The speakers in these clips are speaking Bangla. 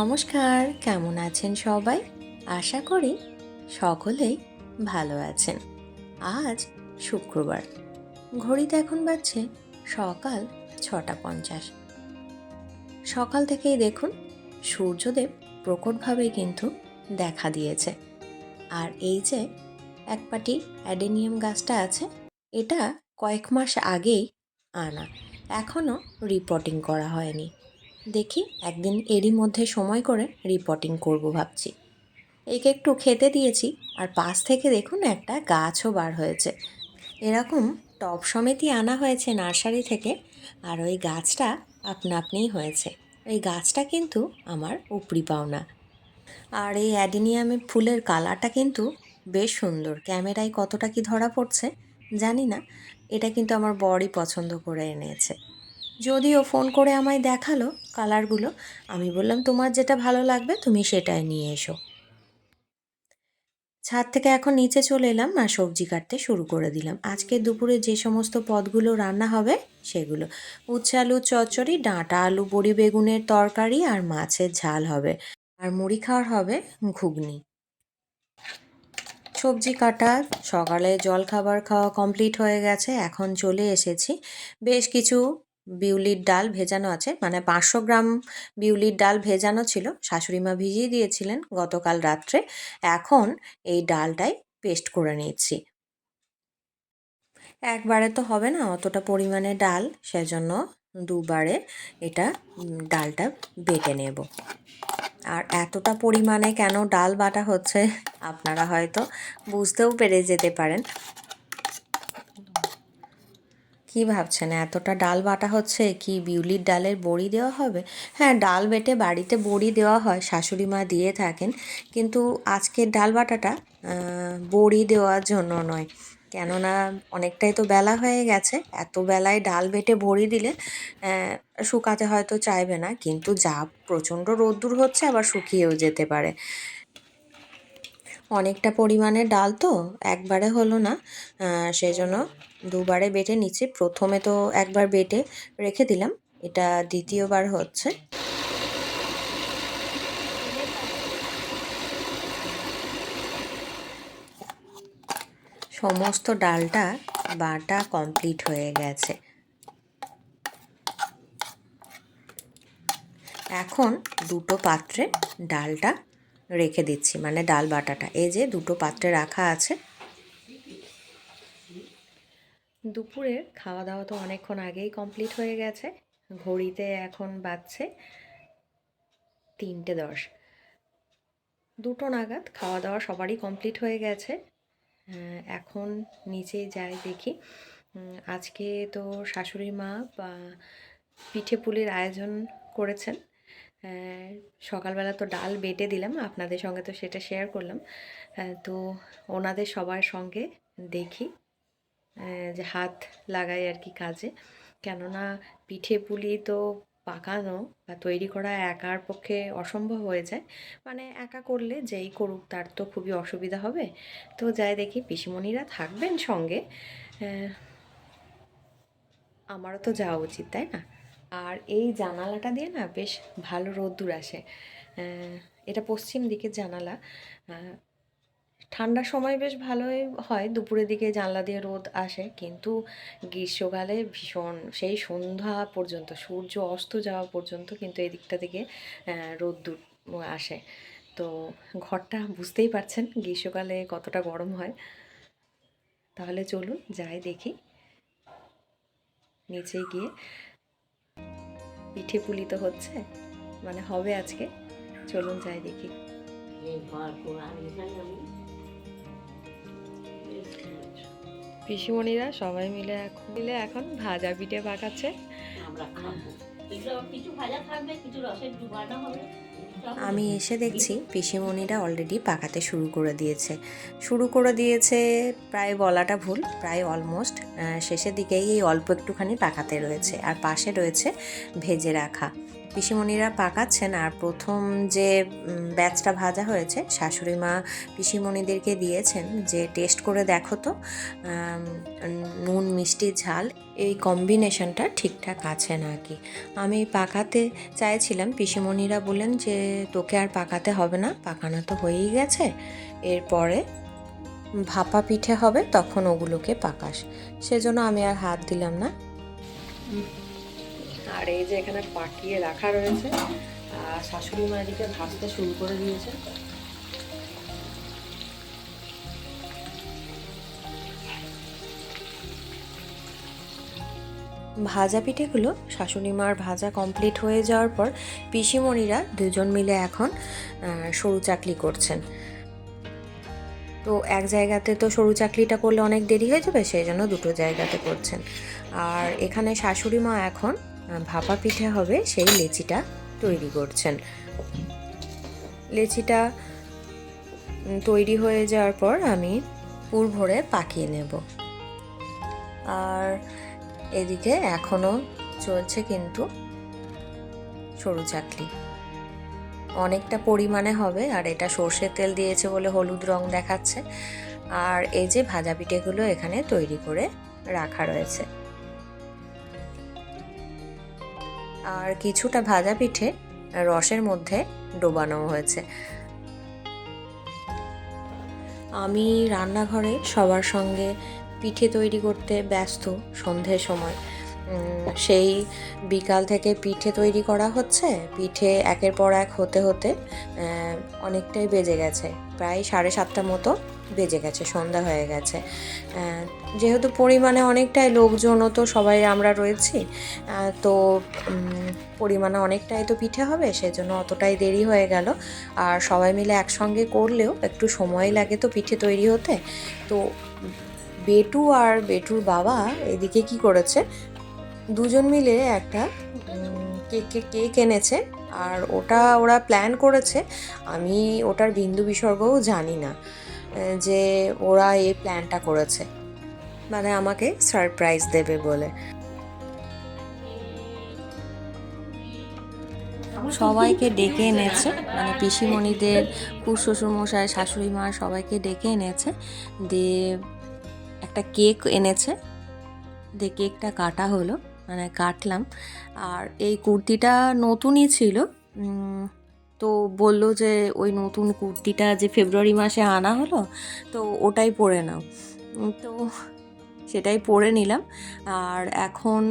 নমস্কার, কেমন আছেন সবাই? আশা করি সকলেই ভালো আছেন। আজ শুক্রবার, ঘড়িতে এখন বাজছে সকাল ছটা পঞ্চাশ। সকাল থেকেই দেখুন, সূর্যদেব প্রকটভাবে কিন্তু দেখা দিয়েছে। আর এই যে এক পাটি অ্যাডেনিয়াম গাছটা আছে, এটা কয়েক মাস আগেই আনা, এখনও রিপোর্টিং করা হয়নি। দেখি একদিন এরই মধ্যে সময় করে রিপোর্টিং করব ভাবছি। একে একটু খেতে দিয়েছি, আর পাশ থেকে দেখুন একটা গাছও বার হয়েছে। এরকম টব সমেতই আনা হয়েছে নার্সারি থেকে, আর ওই গাছটা আপনা আপনিই হয়েছে। ওই গাছটা কিন্তু আমার উপরি পাওনা। আর এই অ্যাডিনিয়ামের ফুলের কালারটা কিন্তু বেশ সুন্দর। ক্যামেরায় কতটা কি ধরা পড়ছে জানি না। এটা কিন্তু আমার বরই পছন্দ করে এনেছে। যদিও ফোন করে আমায় দেখাল কালারগুলো আমি বললাম, তোমার যেটা ভালো লাগবে, তুমি সেটাই নিয়ে এসো। ছাদ থেকে এখন নিচে চলে এলাম আর সবজি কাটতে শুরু করে দিলাম। আজকে দুপুরে যে সমস্ত পদগুলো রান্না হবে, সেগুলো। উচ্ছে আলু চচ্চড়ি, ডাঁটা, আলু, বড়ি, বেগুনের তরকারি আর মাছের ঝাল হবে। আর মুড়ি খাওয়ার হবে ঘুগনি। সবজি কাটা, সকালে জল খাবার খাওয়া কমপ্লিট হয়ে গেছে, এখন চলে এসেছি। বেশ কিছু বিউলির ডাল ভেজানো আছে। মানে পাঁচশো গ্রাম বিউলির ডাল ভেজানো ছিল। শাশুড়িমা ভিজিয়ে দিয়েছিলেন গতকাল রাত্রে। এখন এই ডালটাই পেস্ট করে নিয়েছি একবারে তো হবে না অতটা পরিমাণে ডাল, সেজন্য দুবারে এটা ডালটা বেটে নেব। আর এতটা পরিমাণে কেন ডাল বাটা হচ্ছে আপনারা হয়তো বুঝতেও পেরে যেতে পারেন। কি ভাবছেন? এতটা ডাল বাটা হচ্ছে কি বিউলির ডালের বড়ি দেওয়া হবে? হ্যাঁ ডাল বেটে বাড়িতে বড়ি দেওয়া হয়, শাশুড়ি মা দিয়ে থাকেন। কিন্তু আজকের ডাল বাটাটা বড়ি দেওয়ার জন্য নয়। কেননা অনেকটাই তো বেলা হয়ে গেছে, এত বেলায় ডাল বেটে বড়ি দিলে শুকাতে হয়তো চাইবে না। কিন্তু যা প্রচণ্ড রোদ্দুর হচ্ছে, আবার শুকিয়েও যেতে পারে। অনেকটা পরিমাণে ডাল তো একবারে হলো না। আহ, সেজন্য দুবারে বেটে নিচ্ছি। প্রথমে তো একবার বেটে রেখে দিলাম। এটা দ্বিতীয়বার হচ্ছে। সমস্ত ডালটা বাটা কমপ্লিট হয়ে গেছে। এখন দুটো পাত্রে ডালটা রেখে দিচ্ছি মানে ডাল বাটাটা। এই যে দুটো পাত্রে রাখা আছে। দুপুরের খাওয়া দাওয়া তো অনেকক্ষণ আগেই কমপ্লিট হয়ে গেছে। ঘড়িতে এখন বাজছে তিনটে দশ। দুটো নাগাদ খাওয়া দাওয়া সবারই কমপ্লিট হয়ে গেছে। এখন নিচে যাই দেখি। আজকে তো শাশুড়ি মা পিঠে পুলির আয়োজন করেছেন। সকালবেলা তো ডাল বেটে দিলাম, আপনাদের সঙ্গে তো সেটা শেয়ার করলাম। তো ওনাদের সবার সঙ্গে দেখি যে হাত লাগাই আর কি কাজে। কেননা পিঠে পুলি তো পাকানো বা তৈরি করা একার পক্ষে অসম্ভব হয়ে যায়। মানে একা করলে যেই করুক তার তো খুবই অসুবিধা হবে। তো যাই দেখি, পিসিমণিরা থাকবেন সঙ্গে। আমারও তো যাওয়া উচিত, তাই না? আর এই জানালাটা দিয়ে না বেশ ভালো রোদ্দুর আসে। এটা পশ্চিম দিকের জানালা। ঠান্ডার সময় বেশ ভালোই হয়, দুপুরের দিকে জানলা দিয়ে রোদ আসে, কিন্তু গ্রীষ্মকালে ভীষণ, সেই সন্ধ্যা পর্যন্ত, সূর্য অস্ত যাওয়া পর্যন্ত কিন্তু এই দিকটা থেকে রোদ্দুর আসে। তো ঘরটা বুঝতেই পারছেন গ্রীষ্মকালে কতটা গরম হয়। তাহলে চলুন যাই দেখি। নিচে গিয়ে পিঠে পুলি তো হচ্ছে? মানে হবে আজকে? চলুন যাই দেখি। পিসিমণিরা সবাই মিলে এখন মিলে এখন ভাজা পিঠে পাকাচ্ছে। আমরা খাব। কিছু ভাজা থাকবে কিছু রসের ডুবানো হবে। আমি এসে দেখছি পিসিমণিরা অলরেডি পাকাতে শুরু করে দিয়েছে। শুরু করে দিয়েছে প্রায় বলাটা ভুল, প্রায় অলমোস্ট শেষের দিকেই এই অল্প একটুখানি পাকাতে রয়েছে। আর পাশে রয়েছে ভেজে রাখা। পিসিমণিরা পাকাচ্ছেন আর প্রথম যে ব্যাচটা ভাজা হয়েছে, শাশুড়ি মা পিসিমণিদেরকে দিয়েছেন যে, টেস্ট করে দেখো তো। নুন, মিষ্টি, ঝাল, এই কম্বিনেশনটা ঠিকঠাক আছে নাকি? আমি পাকাতে চাইছিলাম, পিসিমণিরা বললেন যে, তোকে আর পাকাতে হবে না, পাকানো তো হয়েই গেছে। এরপরে ভাপা পিঠে হবে, তখন ওগুলোকে পাকাস। সেজন্য আমি আর হাত দিলাম না। আর এই যে এখানে পাকিয়ে রাখা রয়েছে, আর শাশুড়ি মা এদিকে ভাজতে শুরু করে দিয়েছে। ভাজা পিঠেগুলো শাশুড়ি মার ভাজা কমপ্লিট হয়ে যাওয়ার পর পিসিমণিরা দুজন মিলে এখন সরু চাকলি করছেন। তো এক জায়গাতে তো সরু চাকলিটা করলে অনেক দেরি হয়ে যাবে, সেই জন্য দুটো জায়গাতে করছেন। আর এখানে শাশুড়ি মা এখন ভাপা পিঠে হবে, সেই লেচিটা তৈরি করছেন। লেচিটা তৈরি হয়ে যাওয়ার পর আমি পুর ভরে পাকিয়ে নেব। আর এদিকে এখনও চলছে কিন্তু সরু চাকলি অনেকটা পরিমাণে হবে, আর এটা সর্ষের তেল দিয়েছে বলে হলুদ রং দেখাচ্ছে। আর এই যে ভাজা পিঠেগুলো এখানে তৈরি করে রাখা রয়েছে। আর কিছুটা ভাজা পিঠে রসের মধ্যে ডোবানো হয়েছে। আমি রান্নাঘরে সবার সঙ্গে পিঠে তৈরি করতে ব্যস্ত সন্ধ্যের সময়। সেই বিকাল থেকে পিঠে তৈরি করা হচ্ছে। পিঠে একের পর এক হতে হতে অনেকটাই বেজে গেছে। প্রায় সাড়ে সাতটা মতো বেজে গেছে, সন্ধ্যা হয়ে গেছে। যেহেতু পরিমাণে অনেকটাই লোকজনও তো সবাই আমরা রয়েছি তো পরিমাণে অনেকটাই তো পিঠে হবে, সেজন্য অতটাই দেরি হয়ে গেল। আর সবাই মিলে একসঙ্গে করলেও একটু সময় লাগে তো পিঠে তৈরি হতে। তো, বেটু আর বেটুর বাবা এদিকে কি করেছে? দুজন মিলে একটা কেক কেক এনেছে। আর ওটা ওরা প্ল্যান করেছে। আমি ওটার বিন্দু বিসর্গও জানি না যে ওরা এই প্ল্যানটা করেছে। মানে আমাকে সারপ্রাইজ দেবে বলে। সবাইকে ডেকে এনেছে। মানে পিসিমণিদের শ্বশুর মশাই শাশুড়ি মা সবাইকে ডেকে এনেছে। দিয়ে একটা কেক এনেছে। দিয়ে কেকটা কাটা হলো। মানে কাটলাম। আর এই কুর্তিটা নতুনই ছিল। তো বলল যে ওই নতুন কুর্তিটা যে ফেব্রুয়ারি মাসে আনা হলো, তো ওটাই পরে নাও। তো সেটাই পরে নিলাম। আর এখন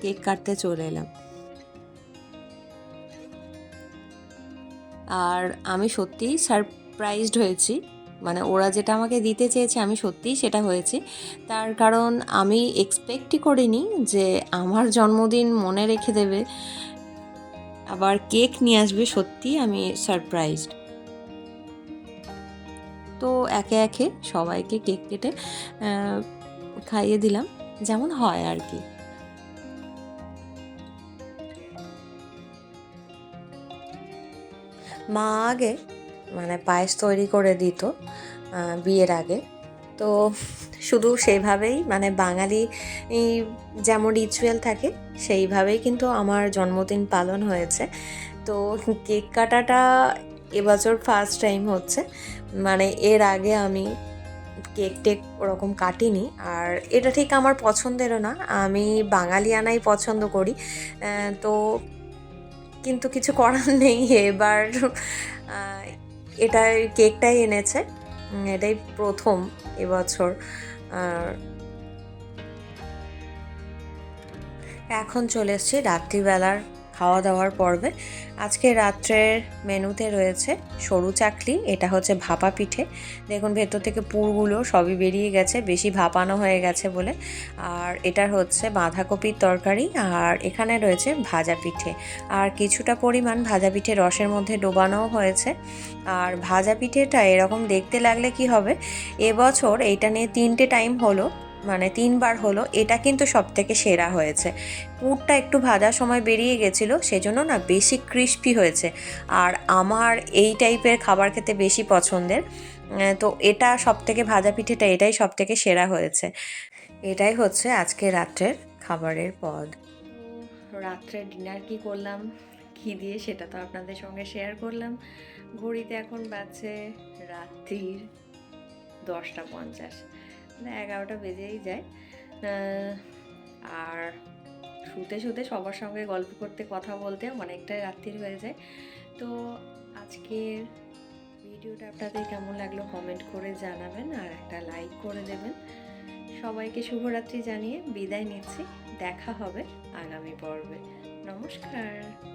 কেক কাটতে চলে এলাম। আর আমি সত্যিই সারপ্রাইজড হয়েছি। মানে ওরা যেটা আমাকে দিতে চেয়েছে, আমি সত্যিই সেটা হয়েছি। তার কারণ আমি এক্সপেক্টই করিনি যে আমার জন্মদিন মনে রেখে দেবে। আবার কেক নিয়ে আসবে সত্যি আমি সারপ্রাইজড তো একে একে সবাইকে কেক কেটে খাইয়ে দিলাম। যেমন হয় আর কি। মা আগে মানে পায়েস তৈরি করে দিত বিয়ের আগে। তো শুধু সেইভাবেই মানে বাঙালি যেমন রিচুয়াল থাকে, সেইভাবেই কিন্তু আমার জন্মদিন পালন হয়েছে। তো কেক কাটাটা এবছর ফার্স্ট টাইম হচ্ছে। মানে এর আগে আমি কেক টেক ওরকম কাটিনি, আর এটা ঠিক আমার পছন্দেরও না। আমি বাঙালিয়ানাই পছন্দ করি তো কিন্তু কিছু করার নেই। এবার এটা কেকটাই এনেছে। এটাই প্রথম এবছর। আর এখন চলে এসেছি রাত্রিবেলার খাওয়া দাওয়ার পর্বে। আজকে রাত্রের মেনুতে রয়েছে সরু চাকলি, এটা হচ্ছে ভাপা পিঠে। দেখুন, ভেতর থেকে পুরগুলো সবই বেরিয়ে গেছে, বেশি ভাপানো হয়ে গেছে বলে। আর এটার হচ্ছে বাঁধাকপির তরকারি, আর এখানে রয়েছে ভাজা পিঠে। আর কিছুটা পরিমাণ ভাজা পিঠে রসের মধ্যে ডোবানোও হয়েছে। আর ভাজা পিঠেটা এরকম দেখতে লাগলে কি হবে? এবছর এইটা নিয়ে তিনটে টাইম হলো। মানে তিনবার হলো, এটা কিন্তু সব থেকে সেরা হয়েছে। পুরটা একটু ভাজার সময় বেরিয়ে গেছিল, সেজন্য না বেশি ক্রিস্পি হয়েছে। আর আমার এই টাইপের খাবার খেতে বেশি পছন্দের। তো এটা সব থেকে ভাজা পিঠেটা, এটাই সব থেকে সেরা হয়েছে। এটাই হচ্ছে আজকে রাত্রের খাবারের পদ। রাত্রে ডিনার কি করলাম, কি দিয়ে সেটা তো আপনাদের সঙ্গে শেয়ার করলাম। ঘড়িতে এখন বাজছে রাত্রির দশটা পঞ্চাশ। এগারোটা বেজেই যায়। আর শুতে শুতে সবার সঙ্গে গল্প করতে, কথা বলতে অনেকটাই রাত্রির হয়ে যায়। তো আজকের ভিডিওটা আপনাদের কেমন লাগল কমেন্ট করে জানাবেন আর একটা লাইক করে দেবেন। সবাইকে শুভরাত্রি জানিয়ে বিদায় নিচ্ছি। দেখা হবে আগামী পর্বে। নমস্কার।